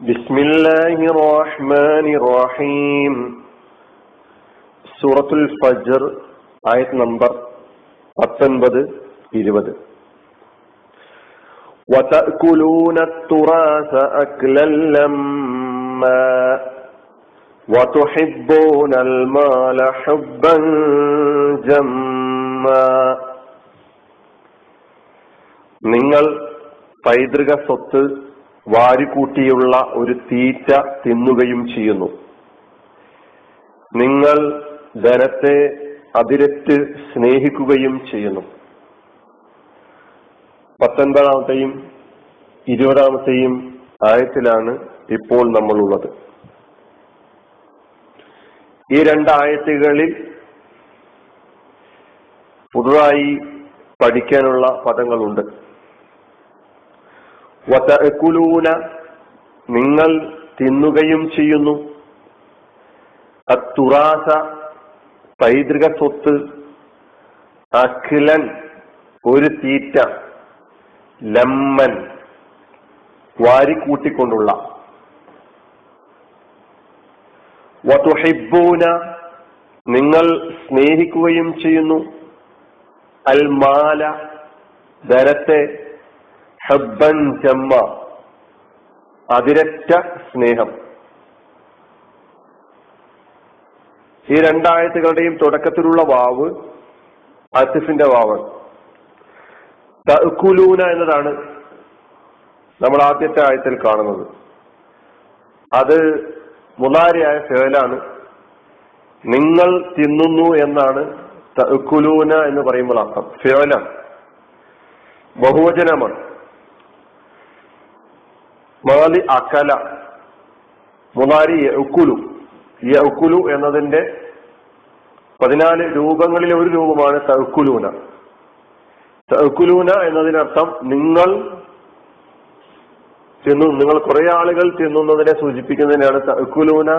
بسم الله الرحمن الرحيم സൂറത്തുൽ ഫജർ ആയത് നമ്പർ പത്തൊൻപത് ഇരുപത് وتأكلون التراث أكلا لما وتحبون المال حبا جما നിങ്ങൾ പൈതൃക സ്വത്ത് വാരിക്കൂട്ടിയുള്ള ഒരു തീറ്റ തിന്നുകയും ചെയ്യുന്നു. നിങ്ങൾ ധനത്തെ അതിരറ്റ് സ്നേഹിക്കുകയും ചെയ്യുന്നു. പത്തൊൻപതാമത്തെയും ഇരുപതാമത്തെയും ആയത്തിലാണ് ഇപ്പോൾ നമ്മളുള്ളത്. ഈ രണ്ടായത്തുകളിൽ പുതുതായി പഠിക്കാനുള്ള പദങ്ങളുണ്ട്. വതഅകുലൂന നിങ്ങൾ തിന്നുകയും ചെയ്യുന്നു. അത്തുറാസ പൈതൃക സ്വത്ത് അഖിലൻ ഒരു തീറ്റ ലമ്മൻ വാരിക്കൂട്ടിക്കൊണ്ടുള്ള വതുഹിബൂന നിങ്ങൾ സ്നേഹിക്കുകയും ചെയ്യുന്നു. അൽമാല ധനത്തെ ഹബ്ബൻ ജമ്മ അതിരറ്റ സ്നേഹം. ഈ രണ്ടായത്തുകളുടെയും തുടക്കത്തിലുള്ള വാവ് അസിഫിന്റെ വാവ്. തഅക്കുലൂന എന്നതാണ് നമ്മൾ ആദ്യത്തെ ആയത്തിൽ കാണുന്നത്. അത് മുതാരിയായ ഫേലാണ്. നിങ്ങൾ തിന്നുന്നു എന്നാണ് തഅക്കുലൂന എന്ന് പറയുമ്പോൾ അർത്ഥം. ഫേലാണ്. ബഹുവചനമാണ്. മാലി അക്കല മുനാരി യഉക്കുലു യഉക്കുലു എന്നതിന്റെ പതിനാല് രൂപങ്ങളിലെ ഒരു രൂപമാണ് തഴുക്കുലൂന തഴുക്കുലൂന എന്നതിനർത്ഥം നിങ്ങൾ തിന്നു നിങ്ങൾ കുറെ ആളുകൾ തിന്നുന്നതിനെ സൂചിപ്പിക്കുന്നതിനാണ് തഴുക്കുലൂന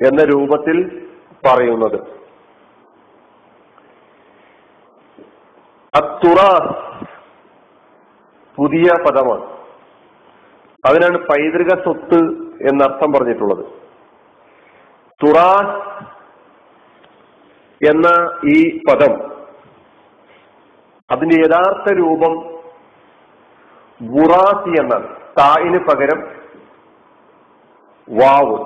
എന്ന രൂപത്തിൽ പറയുന്നത്. അത്തുറാസ് പുതിയ പദമാണ്. അതിനാണ് പൈതൃക സ്വത്ത് എന്നർത്ഥം പറഞ്ഞിട്ടുള്ളത്. തുറാസ് എന്ന ഈ പദം അതിന്റെ യഥാർത്ഥ രൂപം ബുറാസി എന്നാണ്. തായിന് പകരം വാവ്.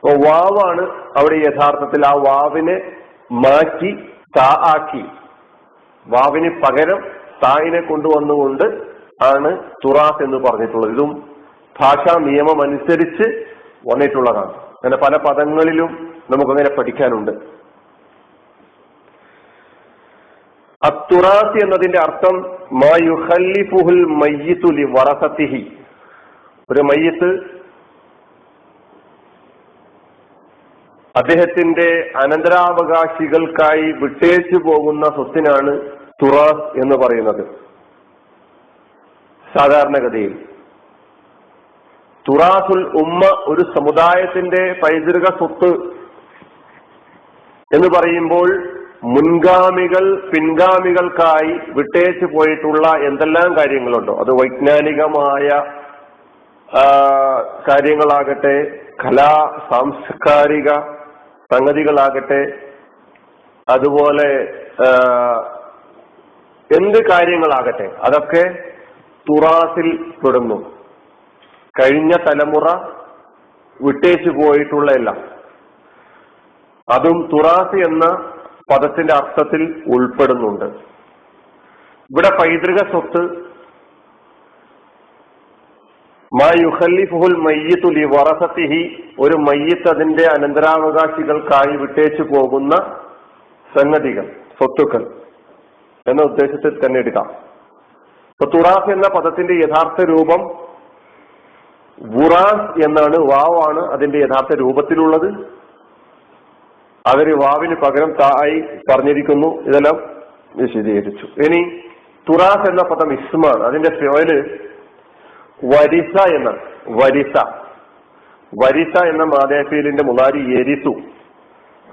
അപ്പൊ വാവാണ് അവിടെ യഥാർത്ഥത്തിൽ ആ വാവിനെ മാറ്റി താ ആക്കി. വാവിന് പകരം തായിനെ കൊണ്ടുവന്നുകൊണ്ട് ആണ് തുറാസ് എന്ന് പറഞ്ഞിട്ടുള്ളത്. ഇതും ഭാഷാ നിയമം അനുസരിച്ച് വന്നിട്ടുള്ളതാണ്. അങ്ങനെ പല പദങ്ങളിലും നമുക്കങ്ങനെ പഠിക്കാനുണ്ട്. അത്തുറാസ് എന്നതിന്റെ അർത്ഥം മായുഹല്ലിഫുഹുൽ മയ്യത്തുലി വറസത്തിഹി. ഒരു മയ്യത്ത് അദ്ദേഹത്തിന്റെ അനന്തരാവകാശികൾക്കായി വിട്ടേച്ചു പോകുന്ന സ്വത്തിനാണ് തുറാസ് എന്ന് പറയുന്നത്. സാധാരണഗതിയിൽ. തുറാസുൽ ഉമ്മ ഒരു സമുദായത്തിന്റെ പൈതൃക സ്വത്ത് എന്ന് പറയുമ്പോൾ മുൻഗാമികൾ പിൻഗാമികൾക്കായി വിട്ടേച്ചു പോയിട്ടുള്ള എന്തെല്ലാം കാര്യങ്ങളുണ്ടോ? അത് വൈജ്ഞാനികമായ കാര്യങ്ങളാകട്ടെ കലാ സാംസ്കാരിക സംഗതികളാകട്ടെ അതുപോലെ എന്ത് കാര്യങ്ങളാകട്ടെ അതൊക്കെ തുറാസിൽ പെടുന്നു. കഴിഞ്ഞ തലമുറ വിട്ടേച്ചു പോയിട്ടുള്ള എല്ലാം അതും തുറാസ് എന്ന പദത്തിന്റെ അർത്ഥത്തിൽ ഉൾപ്പെടുന്നുണ്ട്. ഇവിടെ പൈതൃക സ്വത്ത് മാ മായുഹല്ലിഫുൽ മയ്യത്തുലി വറസത്തിഹി ഒരു മയ്യത്ത് അതിന്റെ അനന്തരാവകാശികൾക്കായി വിട്ടേച്ചു പോകുന്ന സംഗതികൾ സ്വത്തുക്കൾ എന്ന ഉദ്ദേശത്തിൽ തന്നെ എടുക്കാം. ഇപ്പൊ തുറാസ് എന്ന പദത്തിന്റെ യഥാർത്ഥ രൂപം വുറാസ് എന്നാണ് വാവാണ് അതിന്റെ യഥാർത്ഥ രൂപത്തിലുള്ളത്. അവർ വാവിന് പകരം തായി പറഞ്ഞിരിക്കുന്നു. ഇതെല്ലാം വിശദീകരിച്ചു. ഇനി തുറാസ് എന്ന പദം ഇസ്മാണ്. അതിന്റെ ഫിയോൽ വരിസ എന്ന വരിസ. വരിസ എന്ന മാതേഫീലിന്റെ മുതാരി എരിസു.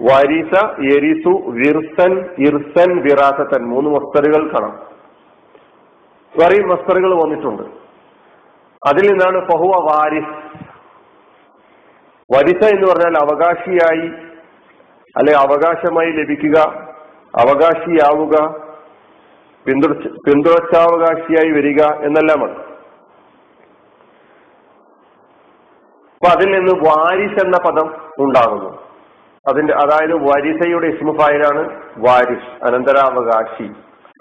വരിസ എരിസു വിർസൻ ഇർസൻ വിറാസത്തൻ. മൂന്ന് മസ്തറുകൾ കാണാം. വേറെയും മസ്തറുകൾ വന്നിട്ടുണ്ട്. അതിൽ നിന്നാണ് ഫഹുവ വാരിസ്. വരിസ എന്ന് പറഞ്ഞാൽ അവകാശിയായി അല്ലെ അവകാശമായി ലഭിക്കുക അവകാശിയാവുക പിന്തുടച്ച പിന്തുടർച്ചാവകാശിയായി വരിക എന്നെല്ലാമാണ്. അപ്പൊ അതിൽ നിന്ന് വാരിസ് എന്ന പദം ഉണ്ടാകുന്നു. അതിന്റെ അതായത് വരിസയുടെ ഇസ്മുഫായിലാണ് വാരിസ് അനന്തരാവകാശി.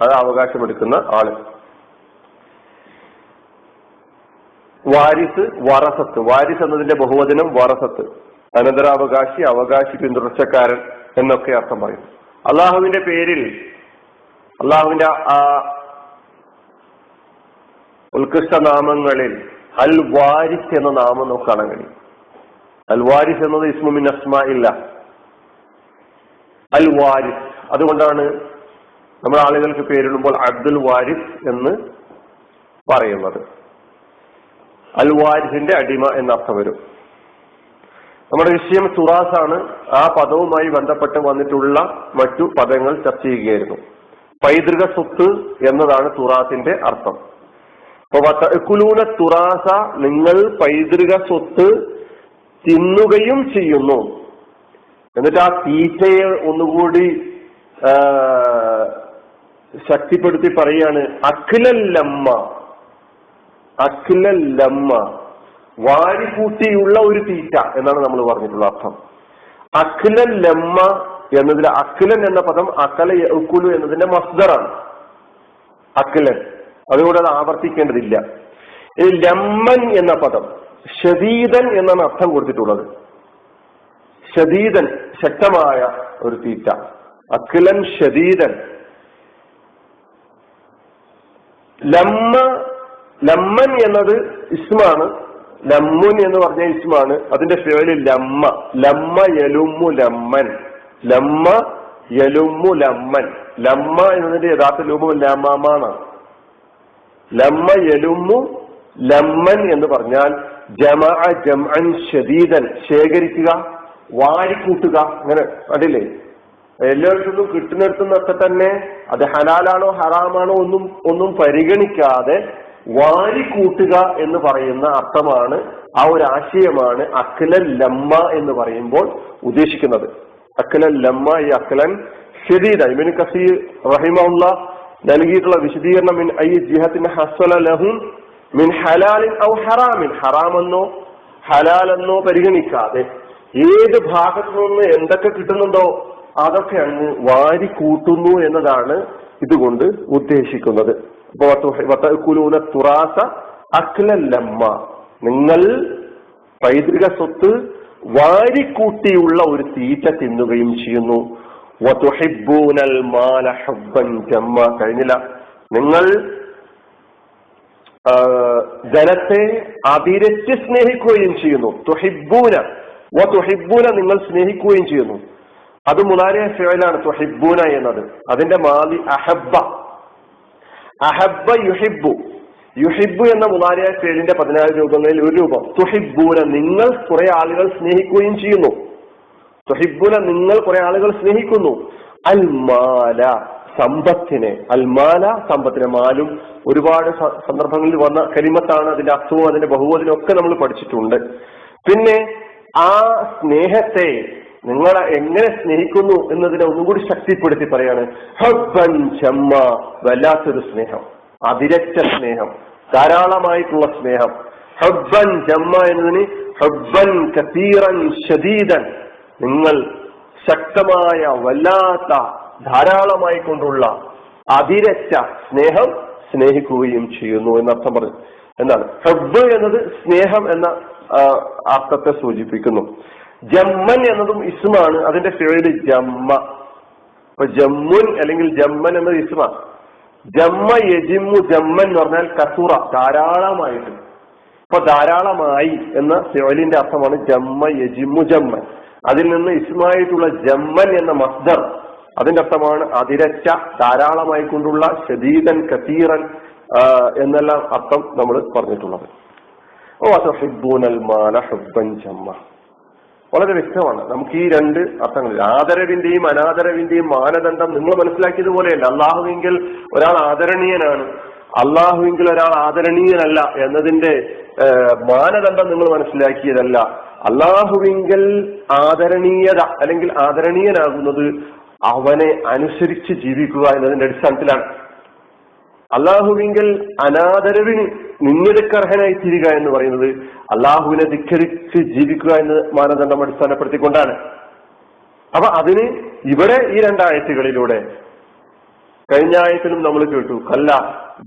അത് അവകാശമെടുക്കുന്ന ആൾ. വാരിസ് വറസത്ത്. വാരിസ് എന്നതിന്റെ ബഹുവചനം വറസത്ത്. അനന്തരാവകാശി അവകാശി പിന്തുടർച്ചക്കാരൻ എന്നൊക്കെ അർത്ഥം പറയും അള്ളാഹുവിന്റെ പേരിൽ അള്ളാഹുവിന്റെ ആ ഉത്കൃഷ്ട നാമങ്ങളിൽ അൽ വാരിസ് എന്ന നാമം നമുക്ക് കാണാൻ കഴിയും. അൽ വാരിസ് എന്നത് ഇസ്മുമിൻ അസ്മ ഇല്ല അൽ വാരിസ്. അതുകൊണ്ടാണ് നമ്മൾ ആളുകൾക്ക് പേരിടുമ്പോൾ അബ്ദുൽ വാരിസ് എന്ന് പറയുന്നത്. അൽ വാരിസിന്റെ അടിമ എന്നർത്ഥം വരും. നമ്മുടെ വിഷയം സുറാസ് ആണ് ആ പദവുമായി ബന്ധപ്പെട്ട് വന്നിട്ടുള്ള മറ്റു പദങ്ങൾ ചർച്ച ചെയ്യുകയായിരുന്നു. പൈതൃക സ്വത്ത് എന്നതാണ് തുറാസിന്റെ അർത്ഥം. അപ്പൊ തുറാസ നിങ്ങൾ പൈതൃക സ്വത്ത് തിന്നുകയും ചെയ്യുന്നു. എന്നിട്ട് ആ തീറ്റയെ ഒന്നുകൂടി ശക്തിപ്പെടുത്തി പറയാണ് അഖിലല്ലമ്മ. അഖിലല്ലമ്മ വാരിക്കൂട്ടിയുള്ള ഒരു തീറ്റ എന്നാണ് നമ്മൾ പറഞ്ഞിട്ടുള്ള അർത്ഥം. അഖിലല്ലമ്മ എന്നതിൽ അഖിലൻ എന്ന പദം അക്കല ഉക്കുലു എന്നതിന്റെ മസ്ദറാണ്. അഖിലൻ. അതുകൊണ്ട് അത് ആവർത്തിക്കേണ്ടതില്ല. ഈ ലമ്മൻ എന്ന പദം ഷദീദൻ എന്നാണ് അർത്ഥം കൊടുത്തിട്ടുള്ളത്. ഷദീദൻ ശക്തമായ ഒരു തീറ്റ. അഖിലൻ ഷദീദൻ. ലമ്മ ലമ്മൻ എന്നത് ഇസ്മാണ്. ലമ്മുൻ എന്ന് പറഞ്ഞ ഇസ്മാണ്. അതിന്റെ ഫേൽ ലമ്മ. ലമ്മ യലുമ്മു ലമ്മൻ. ലമ്മ യലുമ്മു ലമ്മൻ. ലമ്മ എന്നതിന്റെ യഥാർത്ഥ രൂപം ലമാണ് ലമ്മ യലുമ്മു ലമ്മൻ എന്ന് പറഞ്ഞാൽ ജമ ജംഅൻ ഷദീദൻ ശേഖരിക്കുക വാരിക്കൂട്ടുക. അങ്ങനെ അതില്ലേ എല്ലായിടത്തുനിന്നും കിട്ടുന്നിടത്തുനിന്നൊക്കെ തന്നെ അത് ഹലാലാണോ ഹറാമാണോ ഒന്നും ഒന്നും പരിഗണിക്കാതെ വാരിക്കൂട്ടുക എന്ന് പറയുന്ന അർത്ഥമാണ് ആ ഒരു ആശയമാണ് അഖലൻ ലമ്മ എന്ന് പറയുമ്പോൾ ഉദ്ദേശിക്കുന്നത്. അഖലൻ ലമ്മ ഈ അഖലൻ ഇബിൻ കസീർ റഹിമുള്ള നൽകിയിട്ടുള്ള വിശദീകരണം മിൻ ഐ ജിഹത്തിന് ഹസ്വല ലഹും മിൻ ഹലാലിൻ ഔ ഹറാമിൻ. ഹറാമെന്നോ ഹലാലെന്നോ പരിഗണിക്കാതെ ഏത് ഭാഗത്തു നിന്ന് എന്തൊക്കെ കിട്ടുന്നുണ്ടോ അതൊക്കെ അങ്ങ് വാരി കൂട്ടുന്നു എന്നതാണ് ഇതുകൊണ്ട് ഉദ്ദേശിക്കുന്നത്. തുറാസ നിങ്ങൾ പൈതൃക സ്വത്ത് വാരിക്കൂട്ടിയുള്ള ഒരു തീറ്റ തിന്നുകയും ചെയ്യുന്നു. കഴിഞ്ഞില്ല. നിങ്ങൾ ജനത്തെ അതിരച്ച് സ്നേഹിക്കുകയും ചെയ്യുന്നു. തുഹിബൂന വ തുഹിബൂന നിങ്ങൾ സ്നേഹിക്കുകയും ചെയ്യുന്നു. അത് മുനാരിയ ഫിഴലാണ് തുഹിബൂന എന്നത്. അതിന്റെ മാലി അഹബ്ബ. അഹബ്ബ യുഹിബു യുഹിബു എന്ന മുനാരിയ ഫേലിന്റെ പതിനാല് രൂപങ്ങളിൽ ഒരു രൂപം. തുഹിബൂന നിങ്ങൾ കുറെ ആളുകൾ സ്നേഹിക്കുകയും ചെയ്യുന്നു. തുഹിബൂന നിങ്ങൾ കുറെ ആളുകൾ സ്നേഹിക്കുന്നു. അൽമാല സമ്പത്തിനെ. അൽമാല സമ്പത്തിനെ മാലും. ഒരുപാട് സന്ദർഭങ്ങളിൽ വന്ന കരിമത്താണ് അതിന്റെ അസുഖം അതിന്റെ ബഹുവചനും ഒക്കെ നമ്മൾ പഠിച്ചിട്ടുണ്ട്. പിന്നെ ആ സ്നേഹത്തെ നിങ്ങളെ എങ്ങനെ സ്നേഹിക്കുന്നു എന്നതിനെ ഒന്നും കൂടി ശക്തിപ്പെടുത്തി പറയാണ്. ഹബ്ബൻ ചമ്മ വല്ലാത്തൊരു സ്നേഹം. അതിരച്ച സ്നേഹം. ധാരാളമായിട്ടുള്ള സ്നേഹം. ഹബ്ബൻ ചമ്മ എന്നതിന് ഹബ്ബൻ കത്തീറൻ ഷദീദൻ നിങ്ങൾ ശക്തമായ വല്ലാത്ത ധാരാളമായി കൊണ്ടുള്ള അതിരച്ച സ്നേഹം സ്നേഹിക്കുകയും ചെയ്യുന്നു എന്നർത്ഥം പറഞ്ഞു. എന്താണ്? ഹബ്ബ് എന്നത് സ്നേഹം എന്ന അർത്ഥത്തെ സൂചിപ്പിക്കുന്നു. ജമ്മൻ എന്നതും ഇസ്മാണ്. അതിന്റെ പേര് ജമ്മ. അപ്പൊ ജമ്മുൻ അല്ലെങ്കിൽ ജമ്മൻ എന്നത് ഇസ്മ ജമ്മ യജിമ്മു ജമ്മൻ എന്ന് പറഞ്ഞാൽ കസൂറ ധാരാളമായിട്ട്. ഇപ്പൊ ധാരാളമായി എന്ന ഫിറലിന്റെ അർത്ഥമാണ് ജമ്മ യജിമ്മു ജമ്മൻ. അതിൽ നിന്ന് ഇസ്മായിട്ടുള്ള ജമ്മൻ എന്ന മസ്ദർ അതിന്റെ അർത്ഥമാണ് അതിരച്ച ധാരാളമായി കൊണ്ടുള്ള ശദീദൻ കസീറൻ എന്നെല്ലാം അർത്ഥം നമ്മൾ പറഞ്ഞിട്ടുള്ളത്. ഓ അസഹിബൂനൽ മാല ഹുബൻ ജമ്മ. വളരെ വ്യക്തമാണ്. നമുക്ക് ഈ രണ്ട് അർത്ഥങ്ങളിൽ ആദരവിന്റെയും അനാദരവിന്റെയും മാനദണ്ഡം നിങ്ങൾ മനസ്സിലാക്കിയതുപോലെയല്ല. അള്ളാഹുവിങ്കിൽ ഒരാൾ ആദരണീയനാണ്. അള്ളാഹുവിങ്കിൽ ഒരാൾ ആദരണീയനല്ല എന്നതിന്റെ മാനദണ്ഡം നിങ്ങൾ മനസ്സിലാക്കിയതല്ല. അള്ളാഹുവിങ്കൽ ആദരണീയത അല്ലെങ്കിൽ ആദരണീയനാകുന്നത് അവനെ അനുസരിച്ച് ജീവിക്കുക എന്നതിന്റെ അടിസ്ഥാനത്തിലാണ്. അള്ളാഹുവിങ്കൽ അനാദരവിന് നിന്യതക്കർഹനായി തീരുക എന്ന് പറയുന്നത് അള്ളാഹുവിനെ ധിക്കരിച്ച് ജീവിക്കുക എന്ന് മാനദണ്ഡം അടിസ്ഥാനപ്പെടുത്തിക്കൊണ്ടാണ്. അപ്പൊ അതിന് ഇവിടെ ഈ രണ്ടായത്തുകളിലൂടെ കഴിഞ്ഞ ആയത്തിലും നമ്മൾ കേട്ടു കല്ല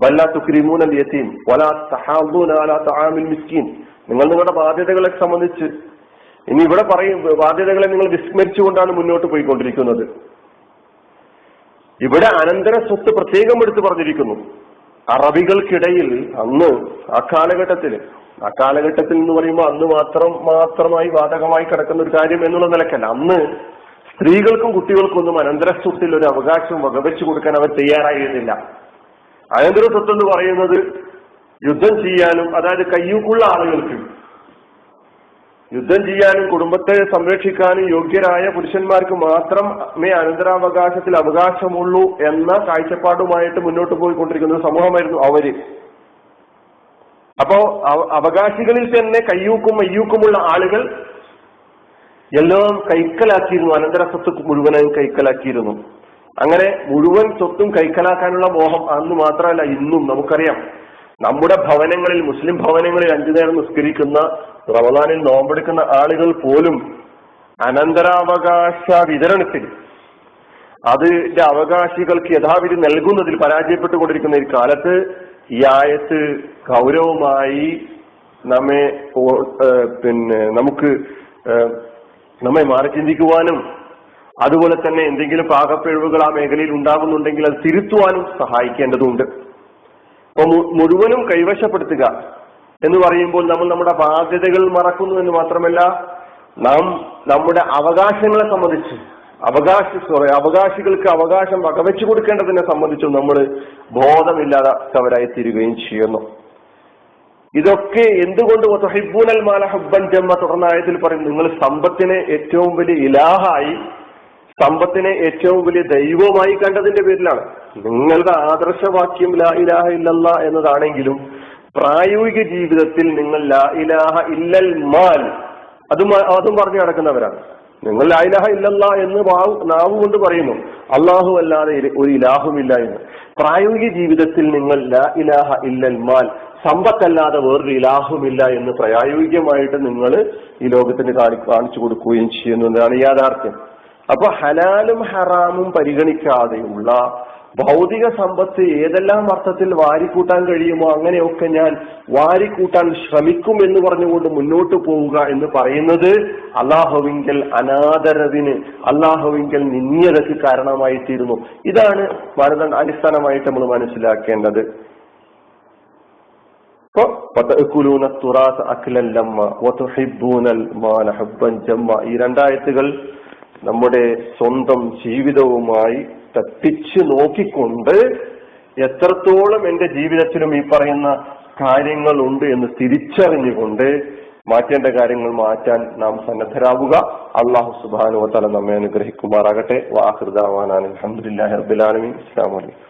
വല്ല തുക്രിമൂൻ അൽ യത്തീം വല തഹാബൂൻ അല തആമിൽ മിസ്കീൻ. നിങ്ങൾ നിങ്ങളുടെ ബാധ്യതകളെ സംബന്ധിച്ച് ഇനി ഇവിടെ പറയും ബാധ്യതകളെ നിങ്ങൾ വിസ്മരിച്ചുകൊണ്ടാണ് മുന്നോട്ട് പോയിക്കൊണ്ടിരിക്കുന്നത്. ഇവിടെ അനന്തര സ്വത്ത് പ്രത്യേകം എടുത്തു പറഞ്ഞിരിക്കുന്നു. അറബികൾക്കിടയിൽ അന്ന് ആ കാലഘട്ടത്തിൽ ആ കാലഘട്ടത്തിൽ എന്ന് പറയുമ്പോൾ അന്ന് മാത്രം മാത്രമായി ബാധകമായി കിടക്കുന്ന ഒരു കാര്യം എന്നുള്ള നിലക്കല്ല. അന്ന് സ്ത്രീകൾക്കും കുട്ടികൾക്കും ഒന്നും അനന്തര സ്വത്തിൽ ഒരു അവകാശം വകവെച്ചു കൊടുക്കാൻ അവർ തയ്യാറായിരുന്നില്ല. അനന്തര സ്വത്ത് എന്ന് പറയുന്നത് യുദ്ധം ചെയ്യാനും അതായത് കയ്യൂക്കുള്ള ആളുകൾക്ക് യുദ്ധം ചെയ്യാനും കുടുംബത്തെ സംരക്ഷിക്കാനും യോഗ്യരായ പുരുഷന്മാർക്ക് മാത്രമേ അനന്തരാവകാശത്തിൽ അവകാശമുള്ളൂ എന്ന കാഴ്ചപ്പാടുമായിട്ട് മുന്നോട്ട് പോയിക്കൊണ്ടിരിക്കുന്ന സമൂഹമായിരുന്നു അവർ. അപ്പോ അവകാശികളിൽ തന്നെ കയ്യൂക്കും മയ്യൂക്കുമുള്ള ആളുകൾ എല്ലാം കൈക്കലാക്കിയിരുന്നു. അനന്തര സ്വത്ത് മുഴുവനായും കൈക്കലാക്കിയിരുന്നു. അങ്ങനെ മുഴുവൻ സ്വത്തും കൈക്കലാക്കാനുള്ള മോഹം അന്ന് മാത്രമല്ല ഇന്നും നമുക്കറിയാം. നമ്മുടെ ഭവനങ്ങളിൽ മുസ്ലിം ഭവനങ്ങളിൽ അഞ്ചു നേരം നിസ്കരിക്കുന്ന റമദാനിൽ നോമ്പെടുക്കുന്ന ആളുകൾ പോലും അനന്തരാവകാശ വിതരണത്തിൽ അതിന്റെ അവകാശികൾക്ക് യഥാവിധി നൽകുന്നതിൽ പരാജയപ്പെട്ടുകൊണ്ടിരിക്കുന്ന ഈ കാലത്ത് ഈ ആയത്ത് ഗൗരവമായി നമ്മെ പിന്നെ നമുക്ക് നമ്മെ മാറി ചിന്തിക്കുവാനും അതുപോലെ തന്നെ എന്തെങ്കിലും പാകപ്പിഴവുകൾ ആ മേഖലയിൽ ഉണ്ടാകുന്നുണ്ടെങ്കിൽ അത് തിരുത്തുവാനും സഹായിക്കേണ്ടതുണ്ട്. അപ്പൊ മുഴുവനും കൈവശപ്പെടുത്തുക എന്ന് പറയുമ്പോൾ നമ്മൾ നമ്മുടെ ബാധ്യതകൾ മറക്കുന്നു എന്ന് മാത്രമല്ല നാം നമ്മുടെ അവകാശങ്ങളെ സംബന്ധിച്ച് അവകാശ സോറി അവകാശികൾക്ക് അവകാശം വകവെച്ചു കൊടുക്കേണ്ടതിനെ സംബന്ധിച്ചും നമ്മൾ ബോധമില്ലാത്തവരായി തീരുകയും ചെയ്യുന്നു. ഇതൊക്കെ എന്തുകൊണ്ട് വതുഹിബ്ബൂനൽ മാല ഹബ്ബൻ ജമ്മ തുടർന്ന ആയത്തിൽ പറയും നിങ്ങൾ സമ്പത്തിനെ ഏറ്റവും വലിയ ഇലാഹായി സമ്പത്തിനെ ഏറ്റവും വലിയ ദൈവമായി കണ്ടതിന്റെ പേരിലാണ്. നിങ്ങളുടെ ആദർശവാക്യം ലാ ഇലാഹ ഇല്ലല്ല എന്നതാണെങ്കിലും പ്രായോഗിക ജീവിതത്തിൽ നിങ്ങൾ ലാ ഇലാഹ ഇല്ലൽ മാൽ അതും അതും പറഞ്ഞു നടക്കുന്നവരാണ്. നിങ്ങൾ ലാ ഇലാഹ ഇല്ലല്ല എന്ന് നാവ് കൊണ്ട് പറയുന്നു. അള്ളാഹു അല്ലാതെ ഒരു ഇലാഹുമില്ല എന്ന്. പ്രായോഗിക ജീവിതത്തിൽ നിങ്ങൾ ലാ ഇലാഹ ഇല്ലൽ മാൽ സമ്പത്തല്ലാതെ വേറൊരു ഇലാഹുമില്ല എന്ന് പ്രായോഗികമായിട്ട് നിങ്ങൾ ഈ ലോകത്തിന് കാണി കാണിച്ചു കൊടുക്കുകയും ചെയ്യുന്നു എന്നതാണ് യാഥാർത്ഥ്യം. അപ്പൊ ഹലാലും ഹറാമും പരിഗണിക്കാതെയുള്ള ഭൗതിക സമ്പത്ത് ഏതെല്ലാം അർത്ഥത്തിൽ വാരിക്കൂട്ടാൻ കഴിയുമോ അങ്ങനെയൊക്കെ ഞാൻ വാരിക്കൂട്ടാൻ ശ്രമിക്കും എന്ന് പറഞ്ഞുകൊണ്ട് മുന്നോട്ട് പോവുക എന്ന് പറയുന്നത് അള്ളാഹുവിങ്കൽ അനാദരവിന് അള്ളാഹുവിങ്കൽ നിന്ദ്യതയ്ക്ക് കാരണമായി തീരുന്നു ഇതാണ് മാനദണ്ഡ അടിസ്ഥാനമായിട്ട് നമ്മൾ മനസ്സിലാക്കേണ്ടത്. ഈ രണ്ടായത്തുകൾ നമ്മുടെ സ്വന്തം ജീവിതവുമായി തട്ടിച്ച് നോക്കിക്കൊണ്ട് എത്രത്തോളം എന്റെ ജീവിതത്തിലും ഈ പറയുന്ന കാര്യങ്ങൾ ഉണ്ട് എന്ന് തിരിച്ചറിഞ്ഞുകൊണ്ട് മാറ്റേണ്ട കാര്യങ്ങൾ മാറ്റാൻ നാം സന്നദ്ധരാവുക. അള്ളാഹു സുബാനു തല നമ്മെ അനുഗ്രഹിക്കുമാറാകട്ടെ. വാഹൃദാവാനാണ് അലഹമുല്ലാ റബിലാലമി ഇസ്ലാം വലൈക്കും